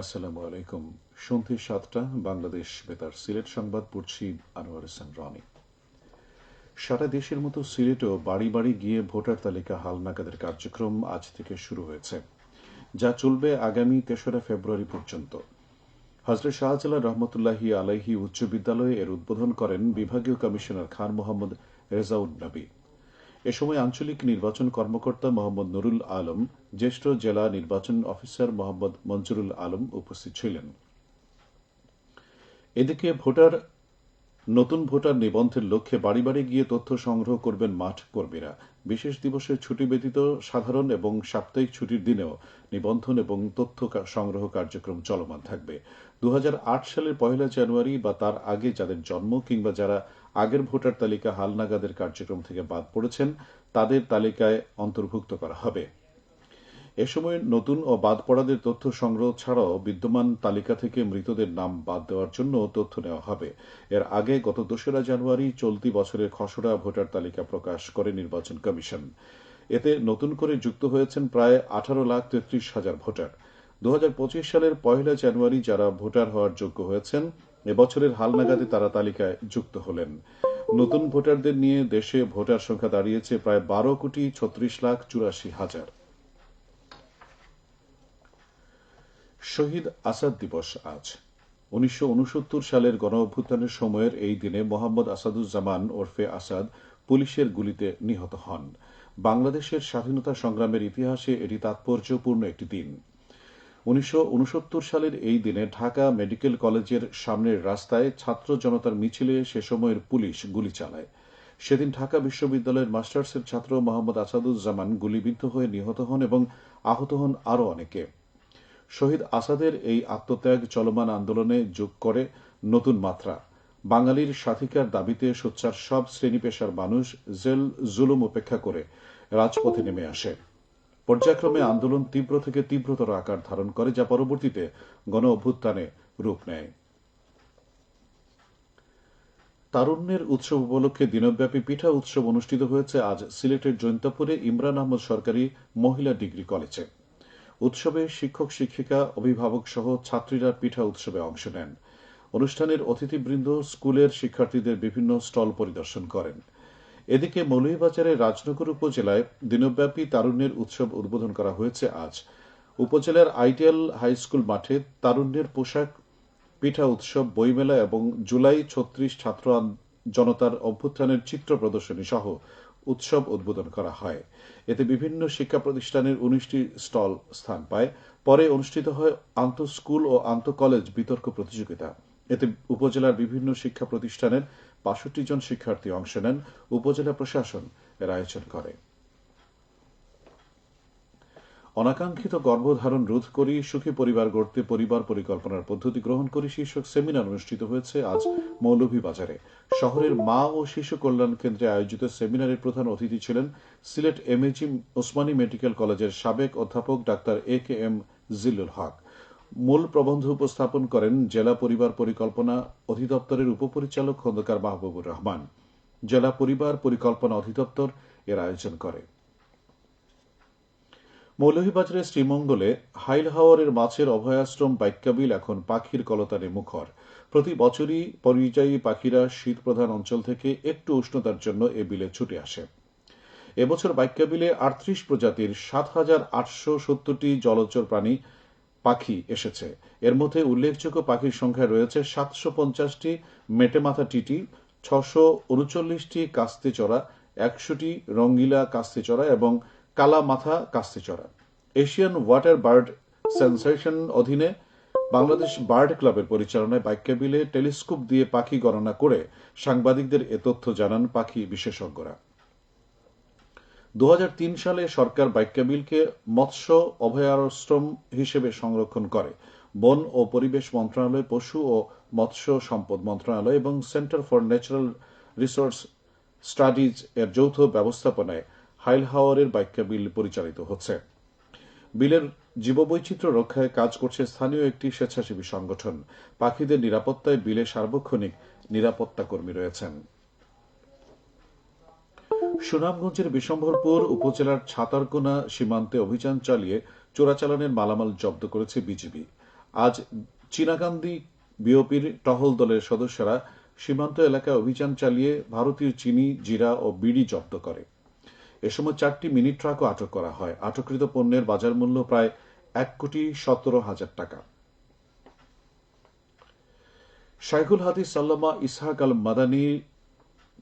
আসসালামু আলাইকুম। সন্ধ্যে সাতটা, বাংলাদেশ বেতার সিলেট সংবাদ, পড়ছি আনোয়ার হোসেন রনি। সারা দেশের মতো সিলেটেও বাড়ি বাড়ি গিয়ে ভোটার তালিকা হালনাগাদের কার্যক্রম আজ থেকে শুরু হয়েছে, যা চলবে আগামী তেসরা ফেব্রুয়ারি পর্যন্ত। হজরত শাহজালাল রহমতুল্লাহি আলাইহি উচ্চ বিদ্যালয়ে এর উদ্বোধন করেন বিভাগীয় কমিশনার খান মোহাম্মদ রেজাউল নবী। এ সময় আঞ্চলিক নির্বাচন কর্মকর্তা মোহাম্মদ নুরুল আলম, জ্যেষ্ঠ জেলা নির্বাচন অফিসার মোহাম্মদ মঞ্জুরুল আলম উপস্থিত ছিলেন। এদিকে ভোটার, নতুন ভোটার নিবন্ধের লক্ষ্যে বাড়ি বাড়ি গিয়ে তথ্য সংগ্রহ করবেন মাঠ কর্মীরা। বিশেষ দিবসের ছুটি ব্যতীত সাধারণ এবং সাপ্তাহিক ছুটির দিনেও নিবন্ধন এবং তথ্য সংগ্রহ কার্যক্রম চলমান থাকবে। দু হাজার আট সালের পহেলা জানুয়ারি বা তার আগে যাদের জন্ম কিংবা যারা আগের ভোটার তালিকা হালনাগাদের কার্যক্রম থেকে বাদ পড়েছেন, তাদের তালিকায় অন্তর্ভুক্ত করা হবে। এ সময় নতুন ও বাদ পড়াদের তথ্য সংগ্রহ ছাড়াও বিদ্যমান তালিকা থেকে মৃতদের নাম বাদ দেওয়ার জন্য তথ্য নেওয়া হবে। এর আগে গত দোসরা জানুয়ারি চলতি বছরের খসড়া ভোটার তালিকা প্রকাশ করে নির্বাচন কমিশন। এতে নতুন করে যুক্ত হয়েছেন প্রায় আঠারো লাখ তেত্রিশ হাজার ভোটার। দু হাজার পঁচিশ সালের পয়লা জানুয়ারি যারা ভোটার হওয়ার যোগ্য হয়েছেন, এবছরের হালনাগাদে তারা তালিকায় যুক্ত হলেন। নতুন ভোটারদের নিয়ে দেশে ভোটার সংখ্যা দাঁড়িয়েছে প্রায় বারো কোটি ছত্রিশ লাখ চুরাশি হাজার। শহীদ আসাদ দিবস আজ। উনিশশো উনসত্তর সালের গণ অভ্যুত্থানের সময়ের এই দিনে মোহাম্মদ আসাদুজ্জামান ওরফে আসাদ পুলিশের গুলিতে নিহত হন। বাংলাদেশের স্বাধীনতা সংগ্রামের ইতিহাসে এটি তাৎপর্যপূর্ণ একটি দিন। উনিশশো উনসত্তর সালের এই দিনে ঢাকা মেডিকেল কলেজের সামনের রাস্তায় ছাত্র জনতার মিছিলে সে সময়ের পুলিশ গুলি চালায়। সেদিন ঢাকা বিশ্ববিদ্যালয়ের মাস্টার্সের ছাত্র মোহাম্মদ আসাদুজ্জামান গুলিবিদ্ধ হয়ে নিহত হন এবং আহত হন আরও অনেকে। শহীদ আসাদের এই আত্মত্যাগ চলমান আন্দোলনে যোগ করে নতুন মাত্রা। বাঙালির স্বাধিকার দাবিতে সোচ্চার সব শ্রেণি পেশার মানুষ জেল জুলুম উপেক্ষা করে রাজপথে নেমে আসে। পর্যায়ক্রমে আন্দোলন তীব্র থেকে তীব্রতর আকার ধারণ করে, যা পরবর্তীতে গণ অভ্যুত্থানে রূপ নেয়। তারুণ্যের উৎসব উপলক্ষে দিনব্যাপী পিঠা উৎসব অনুষ্ঠিত হয়েছে আজ সিলেটের জৈন্তাপুরে ইমরান আহমদ সরকারি মহিলা ডিগ্রি কলেজে। উৎসবে শিক্ষক, শিক্ষিকা, অভিভাবক সহ ছাত্রীরা পিঠা উৎসবে অংশ নেন। অনুষ্ঠানের অতিথিবৃন্দ, স্কুলের শিক্ষার্থীদের বিভিন্ন স্টল পরিদর্শন করেন। এদিকে মৌলভীবাজারের রাজনগর উপজেলায় দিনব্যাপী তারুণ্যের উৎসব উদ্বোধন করা হয়েছে আজ। উপজেলার আইটিএল হাইস্কুল মাঠে তারুণ্যের পোশাক, পিঠা উৎসব, বইমেলা এবং জুলাই ছত্রিশ ছাত্র জনতার অভ্যুত্থানের চিত্র প্রদর্শনী সহ উৎসব উদ্বোধন করা হয়। এতে বিভিন্ন শিক্ষা প্রতিষ্ঠানের উনিশটি স্টল স্থান পায়। পরে অনুষ্ঠিত হয় আন্ত স্কুল ও আন্ত কলেজ বিতর্ক প্রতিযোগিতা। এতে উপজেলার বিভিন্ন শিক্ষা প্রতিষ্ঠানের বাষট্টি জন শিক্ষার্থী অংশ নেন, উপজেলা প্রশাসন এর আয়োজন করে। অনাকাঙ্ক্ষিত গর্ভধারণ রোধ করি, সুখী পরিবার গড়তে পরিবার পরিকল্পনার পদ্ধতি গ্রহণ করি শীর্ষক সেমিনার অনুষ্ঠিত হয়েছে আজ মৌলভীবাজারে। শহরের মা ও শিশু কল্যাণ কেন্দ্রে আয়োজিত সেমিনারের প্রধান অতিথি ছিলেন সিলেট এমএজি ওসমানী মেডিকেল কলেজের সাবেক অধ্যাপক ডাক্তার এ কে এম জিল্লুল হক। মূল প্রবন্ধ উপস্থাপন করেন জেলা পরিবার পরিকল্পনা অধিদপ্তরের উপপরিচালক খন্দকার মাহবুবুর রহমান। জেলা পরিবার পরিকল্পনা অধিদপ্তর এর আয়োজন করে। মৌলভীবাজারের শ্রীমঙ্গলে হাইল হাওয়ারের মাছের অভয়াশ্রম বাইক্যাবিল এখন পাখির কলতানে মুখর। প্রতি বছরই পরিযায়ী পাখিরা শীত প্রধান অঞ্চল থেকে একটু উষ্ণতার জন্য এ বিলে ছুটে আসে। এবছর বাইক্যাবিলে আটত্রিশ প্রজাতির সাত হাজার আটশো সত্তরটি জলচর প্রাণী পাখি এসেছে। এর মধ্যে উল্লেখযোগ্য পাখির সংখ্যায় রয়েছে সাতশো পঞ্চাশটি, মেটেমাথা টিটি ছশো উনচল্লিশটি কাস্তে চড়া একশোটি রঙ্গিলা কাস্তে চড়া এবং কালা মাথা কাস্তে চড়া এশিয়ান ওয়াটার বার্ড সেন্সেশন অধীনে বাংলাদেশ বার্ড ক্লাবের পরিচালনায় বাইক্যাবিলে টেলিস্কোপ দিয়ে পাখি গণনা করে সাংবাদিকদের এ তথ্য জানান পাখি বিশেষজ্ঞরা। দু হাজার তিন সালে সরকার বাইক্যাবিলকে মৎস্য অভয়াশ্রম হিসেবে সংরক্ষণ করে। বন ও পরিবেশ মন্ত্রণালয়, পশু ও মৎস্য সম্পদ মন্ত্রণালয় এবং centre for natural resource studies এর যৌথ ব্যবস্থাপনায় হাইল হাওয়ারের বিল পরিচালিত হচ্ছে। বিলের জীববৈচিত্র্য রক্ষায় কাজ করছে স্থানীয় একটি স্বেচ্ছাসেবী সংগঠন। পাখিদের নিরাপত্তায় বিলে সার্বক্ষণিক নিরাপত্তা কর্মী রয়েছেন। সুনামগঞ্জের বিশম্ভরপুর উপজেলার ছাতারকোনা সীমান্তে অভিযান চালিয়ে চোরাচালানের মালামাল জব্দ করেছে বিজিবি। আজ চীনাকান্দি বিওপির টহল দলের সদস্যরা সীমান্ত এলাকায় অভিযান চালিয়ে ভারতীয় চিনি, জিরা ও বিড়ি জব্দ করে। এ সময় চারটি মিনি ট্রাকও আটক করা হয়। আটককৃত পণ্যের বাজার মূল্য প্রায় এক কোটি সতেরো হাজার টাকা। শাইখুল হাদিস সাল্লামা ইসহাক আল মাদানী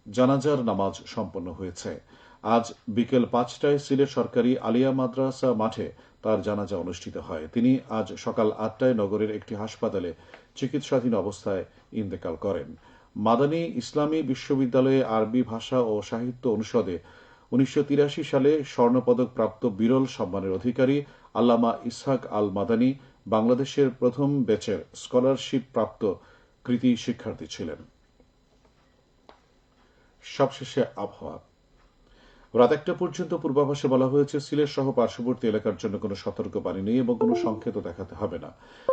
জানাজার নামাজ সম্পন্ন হয়েছে। আজ বিকেল পাঁচটায় সিলেট সরকারি আলিয়া মাদ্রাসা মাঠে তার জানাজা অনুষ্ঠিত হয়। তিনি আজ সকাল আটটায় নগরের একটি হাসপাতালে চিকিৎসাধীন অবস্থায় ইন্তেকাল করেন। মাদানী ইসলামী বিশ্ববিদ্যালয়ে আরবি ভাষা ও সাহিত্য অনুষদে উনিশশো তিরাশি সালে স্বর্ণপদক প্রাপ্ত বিরল সম্মানের অধিকারী আল্লামা ইসহাক আল মাদানী বাংলাদেশের প্রথম ব্যাচের স্কলারশিপ প্রাপ্ত কৃতি শিক্ষার্থী ছিলেন। সবশেষে আবহাওয়া। রাত একটা পর্যন্ত পূর্বাভাসে বলা হয়েছে, সিলেট সহ পার্শ্ববর্তী এলাকার জন্য কোনো সতর্ক বাণী নেই এবং কোনো সংকেত দেখাতে হবে না।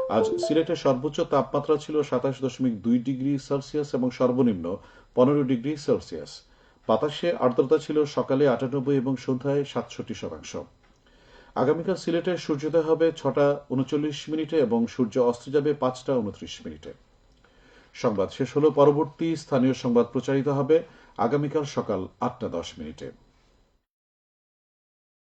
আজ সিলেটের সর্বোচ্চ তাপমাত্রা ছিল সাতাশ দশমিক দুই ডিগ্রি সেলসিয়াস এবং সর্বনিম্ন পনেরো ডিগ্রি সেলসিয়াস। বাতাসে আর্দ্রতা ছিল সকালে আটানব্বই এবং সন্ধ্যায় সাতষট্টি শতাংশ। আগামীকাল সিলেটে সূর্যোদয় হবে ছটা উনচল্লিশ মিনিটে এবং সূর্য অস্ত যাবে পাঁচটা উনত্রিশ মিনিটে। সংবাদ শেষ হল পরবর্তী স্থানীয় সংবাদ প্রচারিত হবে। আগামীকাল সকাল আটটা দশ মিনিটে।